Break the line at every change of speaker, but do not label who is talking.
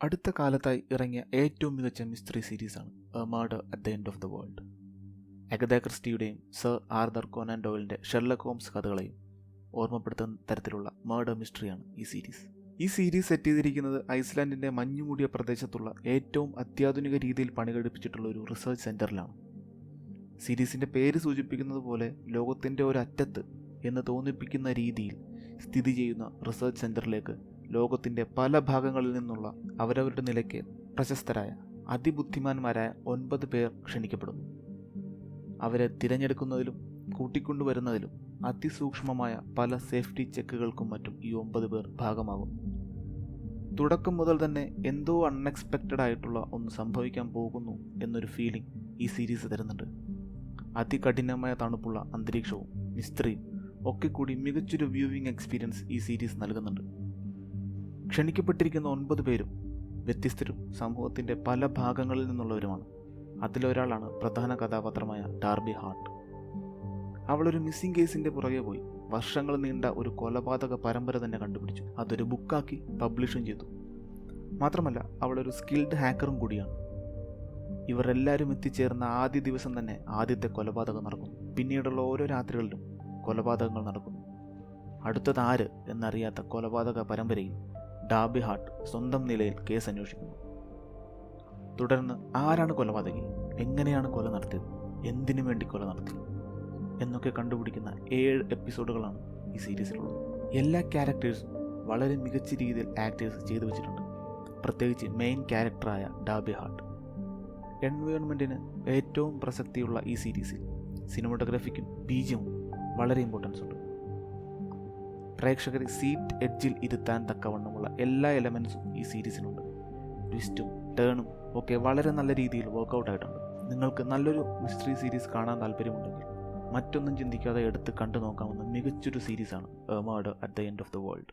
അടുത്ത കാലത്തായി ഇറങ്ങിയ ഏറ്റവും മികച്ച mystery സീരീസാണ് a murder at the end of the world Agatha ക്രിസ്റ്റിയുടെയും sir Arthur Conan ഡോയിലിന്റെ ഷെർലക് ഹോംസ് കഥകളെയും ഓർമ്മപ്പെടുത്തുന്ന തരത്തിലുള്ള മർഡർ മിസ്റ്ററിയാണ് ഈ സീരീസ്. ഈ സീരീസ് സെറ്റ് ചെയ്തിരിക്കുന്നത് ഐസ്ലാൻഡിന്റെ മഞ്ഞുമൂടിയ പ്രദേശത്തുള്ള ഏറ്റവും അത്യാധുനിക രീതിയിൽ പണികഴിപ്പിച്ചിട്ടുള്ള ഒരു റിസർച്ച് സെന്ററിലാണ് സീരീസിന്റെ പേര് സൂചിപ്പിക്കുന്നത് പോലെ ലോകത്തിന്റെ ഒരറ്റത്ത് എന്ന് തോന്നിപ്പിക്കുന്ന രീതിയിൽ സ്ഥിതി ചെയ്യുന്ന റിസർച്ച് സെന്ററിലേക്ക് ലോകത്തിന്റെ പല ഭാഗങ്ങളിൽ നിന്നുള്ള അവരവരുടെ നിലയ്ക്ക് പ്രശസ്തരായ അതിബുദ്ധിമാന്മാരായ ഒൻപത് പേർ ക്ഷണിക്കപ്പെടുന്നു. അവരെ തിരഞ്ഞെടുക്കുന്നതിലും കൂട്ടിക്കൊണ്ടുവരുന്നതിലും അതിസൂക്ഷ്മമായ പല സേഫ്റ്റി ചെക്കുകൾക്കും മറ്റും ഈ ഒമ്പത് പേർ ഭാഗമാകും തുടക്കം മുതൽ തന്നെ എന്തോ അൺഎക്സ്പെക്റ്റഡ് ആയിട്ടുള്ള ഒന്ന് സംഭവിക്കാൻ പോകുന്നു എന്നൊരു ഫീലിംഗ് ഈ സീരീസ് തരുന്നുണ്ട്. അതികഠിനമായ തണുപ്പുള്ള അന്തരീക്ഷവും മിസ്ത്രിയും ഒക്കെ കൂടി മികച്ചൊരു വ്യൂവിംഗ് എക്സ്പീരിയൻസ് ഈ സീരീസ് നൽകുന്നുണ്ട്. ക്ഷണിക്കപ്പെട്ടിരിക്കുന്ന ഒൻപത് പേരും വ്യത്യസ്തരും സമൂഹത്തിന്റെ പല ഭാഗങ്ങളിൽ നിന്നുള്ളവരുമാണ്. അതിലൊരാളാണ് പ്രധാന കഥാപാത്രമായ ഡാർബി ഹാർട്ട്. അവളൊരു മിസ്സിംഗ് കേസിന്റെ പുറകെ പോയി. വർഷങ്ങൾ നീണ്ട ഒരു കൊലപാതക പരമ്പര തന്നെ കണ്ടുപിടിച്ചു. അതൊരു ബുക്കാക്കി പബ്ലിഷും ചെയ്തു. മാത്രമല്ല അവളൊരു സ്കിൽഡ് ഹാക്കറും കൂടിയാണ്. ഇവരെല്ലാവരും എത്തിച്ചേർന്ന ആദ്യ ദിവസം തന്നെ ആദ്യത്തെ കൊലപാതകം നടക്കുന്നു പിന്നീടുള്ള ഓരോ രാത്രികളിലും കൊലപാതകങ്ങൾ നടക്കുന്നു അടുത്തത് ആര് എന്നറിയാത്ത കൊലപാതക പരമ്പരയിൽ ഡാബി ഹാർട്ട് സ്വന്തം നിലയിൽ കേസ് അന്വേഷിക്കുന്നു. തുടർന്ന് ആരാണ് കൊലപാതകി? എങ്ങനെയാണ് കൊല നടത്തിയത്? എന്തിനു വേണ്ടി കൊല നടത്തി? എന്നൊക്കെ കണ്ടുപിടിക്കുന്ന ഏഴ് എപ്പിസോഡുകളാണ് ഈ സീരീസിലുള്ളത്. എല്ലാ ക്യാരക്ടേഴ്സും വളരെ മികച്ച രീതിയിൽ ആക്ടേഴ്സ് ചെയ്തു വെച്ചിട്ടുണ്ട്. പ്രത്യേകിച്ച് മെയിൻ ക്യാരക്ടറായ ഡാബി ഹാർട്ട് എൻവയോൺമെന്റിന് ഏറ്റവും പ്രസക്തിയുള്ള ഈ സീരീസിൽ സിനിമോട്ടോഗ്രാഫിക്കും ബീജവും വളരെ ഇമ്പോർട്ടൻസ് ഉണ്ട്. പ്രേക്ഷകരെ സീറ്റ് എഡ്ജിൽ ഇരുത്താൻ തക്കവണ്ണമുള്ള എല്ലാ എലമെൻസും ഈ സീരീസിനുണ്ട് ട്വിസ്റ്റും ടേണും ഒക്കെ വളരെ നല്ല രീതിയിൽ വർക്കൗട്ട് ആയിട്ടുണ്ട്. നിങ്ങൾക്ക് നല്ലൊരു മിസ്റ്ററി സീരീസ് കാണാൻ താല്പര്യമുണ്ടെങ്കിൽ മറ്റൊന്നും ചിന്തിക്കാതെ എടുത്ത് കണ്ടു നോക്കാവുന്ന മികച്ചൊരു സീരീസാണ് a murder at the end of the world